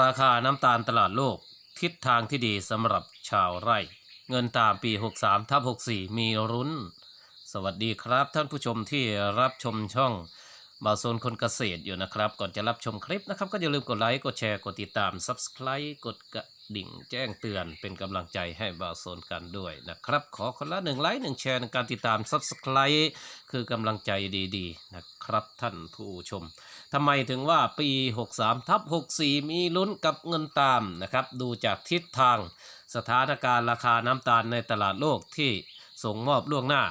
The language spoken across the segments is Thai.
ราคาน้ำตาลตลาดโลก ทิศทางที่ดีสำหรับชาวไร่ เงินตามปี 63ทับ64 มีรุ้น สวัสดีครับท่านผู้ชมที่รับชมช่อง บาโซนคนเกษตรอยู่นะครับ ก่อนจะรับชมคลิปนะครับ ก็อย่าลืมกดไลค์ กดแชร์ กดติดตาม Subscribe กดกระดิ่งแจ้งเตือนเป็นกำลังใจให้บาโซนกันด้วยนะครับ ขอคนละหนึ่งไลค์หนึ่งแชร์ในการติดตาม Subscribe คือกำลังใจดีๆ นะครับท่านผู้ชมทำไมถึงว่าปี 63ทับ64 มีลุ้นกับเงินตามนะครับ ดูจากทิศทางสถานการณ์ราคาน้ำตาลในตลาดโลกที่ส่งมอบล่วงหน้า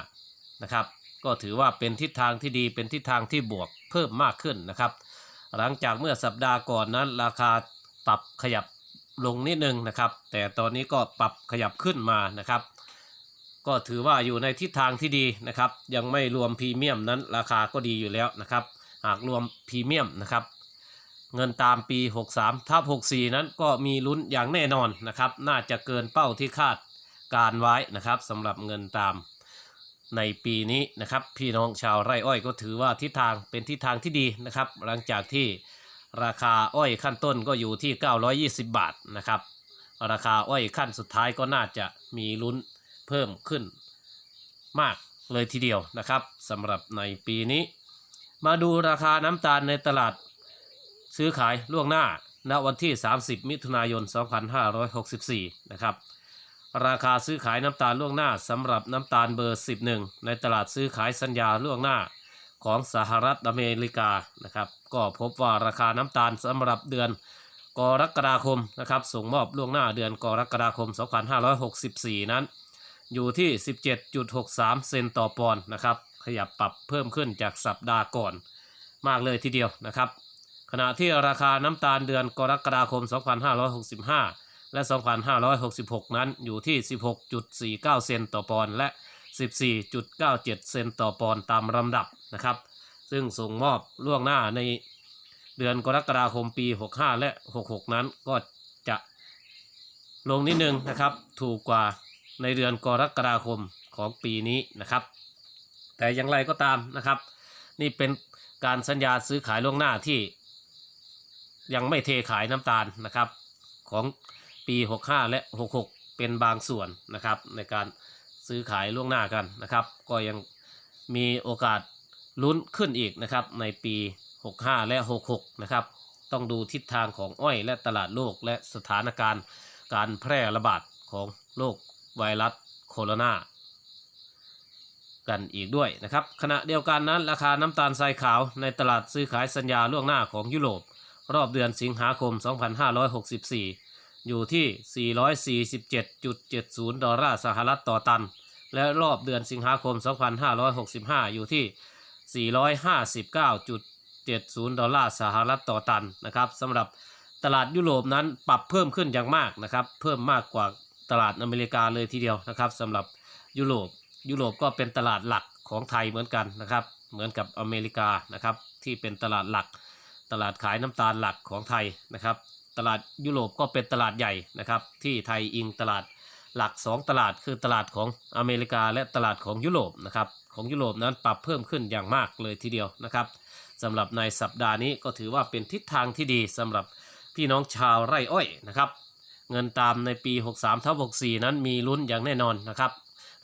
นะครับ ก็ถือว่าเป็นทิศทางที่ดีเป็นทิศทางที่บวกเพิ่มมากขึ้นนะครับ หลังจากเมื่อสัปดาห์ก่อนนั้นราคาปรับขยับลงนิดนึงนะครับ แต่ตอนนี้ก็ปรับขยับขึ้นมานะครับ ก็ถือว่าอยู่ในทิศทางที่ดีนะครับ ยังไม่รวมพรีเมียมนั้นราคาก็ดีอยู่แล้วนะครับ หากรวมพรีเมียมนะครับ เงินตามปี 63ทับ64 นั้นก็มีลุ้นอย่างแน่นอนนะครับ น่าจะเกินเป้าที่คาดการไว้นะครับสำหรับเงินตาม ในปีนี้นะครับ พี่น้องชาวไร่อ้อยก็ถือว่าทิศทางเป็นทิศทางที่ดีนะครับ หลังจากที่ราคาอ้อยขั้นต้นก็อยู่ที่ 920 บาทนะครับ ราคาอ้อยขั้นสุดท้ายก็น่าจะมีลุ้นเพิ่มขึ้นมากเลยทีเดียวนะครับสำหรับในปีนี้ มาดูราคาน้ำตาลในตลาดซื้อขายล่วงหน้าณวันที่ 30 มิถุนายน 2564 นะครับ ราคาซื้อขายน้ำตาลล่วงหน้าสำหรับน้ำตาลเบอร์ 11 ในตลาดซื้อขายสัญญาล่วงหน้าของสหรัฐอเมริกานะครับก็พบว่าราคาน้ำตาลสำหรับเดือนกรกฎาคมนะครับส่งมอบล่วงหน้าเดือนกรกฎาคม 2564 นั้น อยู่ที่ 17.63 เซนต์ต่อปอนด์นะครับขยับปรับเพิ่มขึ้นจากสัปดาห์ก่อนมากเลยทีเดียวนะครับ ขณะที่ราคาน้ำตาลเดือนกรกฎาคม 2565 และ 2566 นั้นอยู่ที่ 16.49 เซนต์ต่อปอนด์และ 14.97 เซนต์ต่อปอนด์ตามลำดับนะครับ ซึ่งส่งมอบล่วงหน้าในเดือนกรกฎาคมปี 65 และ 66 นั้นก็จะลงนิดนึงนะครับ ถูกกว่าในเดือนกรกฎาคมของปีนี้นะครับ แต่อย่างไรก็ตามนะครับ นี่เป็นการสัญญาซื้อขายล่วงหน้าที่ยังไม่เทขายน้ำตาลนะครับ ของ ปี 65 และ 66 เป็นบางส่วนนะครับในการซื้อขายล่วงหน้ากันนะครับ ก็ยังมีโอกาสลุ้นขึ้นอีกนะครับในปี 65 และ 66 นะครับ ต้องดูทิศทางของอ้อยและตลาดโลกและสถานการณ์การแพร่ระบาดของโรคไวรัสโคโรนากันอีกด้วยนะครับ ขณะเดียวกันนั้น ราคาน้ำตาลทรายขาวในตลาดซื้อขายสัญญาล่วงหน้าของยุโรป รอบเดือนสิงหาคม 2564 อยู่ที่ 447.70 ดอลลาร์สหรัฐต่อตัน และรอบเดือนสิงหาคม 2565 อยู่ที่ 459.70 ดอลลาร์สหรัฐต่อตันนะครับสำหรับตลาดยุโรปนั้นปรับเพิ่มขึ้นอย่างมากนะครับ เพิ่มมากกว่าตลาดอเมริกาเลยทีเดียวนะครับสำหรับยุโรปยุโรปก็เป็นตลาดหลักของไทยเหมือนกันนะครับ เหมือนกับอเมริกานะครับที่เป็นตลาดหลัก ตลาดขายน้ำตาลหลักของไทยนะครับ ตลาดยุโรปก็เป็นตลาดใหญ่นะครับ ที่ไทยอิงตลาดหลัก 2 ตลาดคือตลาดของอเมริกาและตลาดของยุโรปนะครับของยุโรปนั้นปรับเพิ่มขึ้นอย่างมากเลยทีเดียวนะครับสำหรับในสัปดาห์นี้ก็ถือว่าเป็นทิศทางที่ดีสำหรับพี่น้องชาวไร่อ้อยนะครับเงินตามในปี 63ทับ64 นั้นมีลุ้นอย่างแน่นอนนะครับ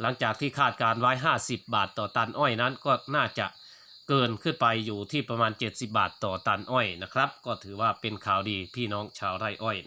หลังจากที่คาดการไว้ 50 บาทต่อตันอ้อยนั้นก็น่าจะ เกินขึ้นไปอยู่ที่ประมาณ 70 บาทต่อตันอ้อยนะครับ ก็ถือว่าเป็นข่าวดีพี่น้องชาวไร่อ้อยนะ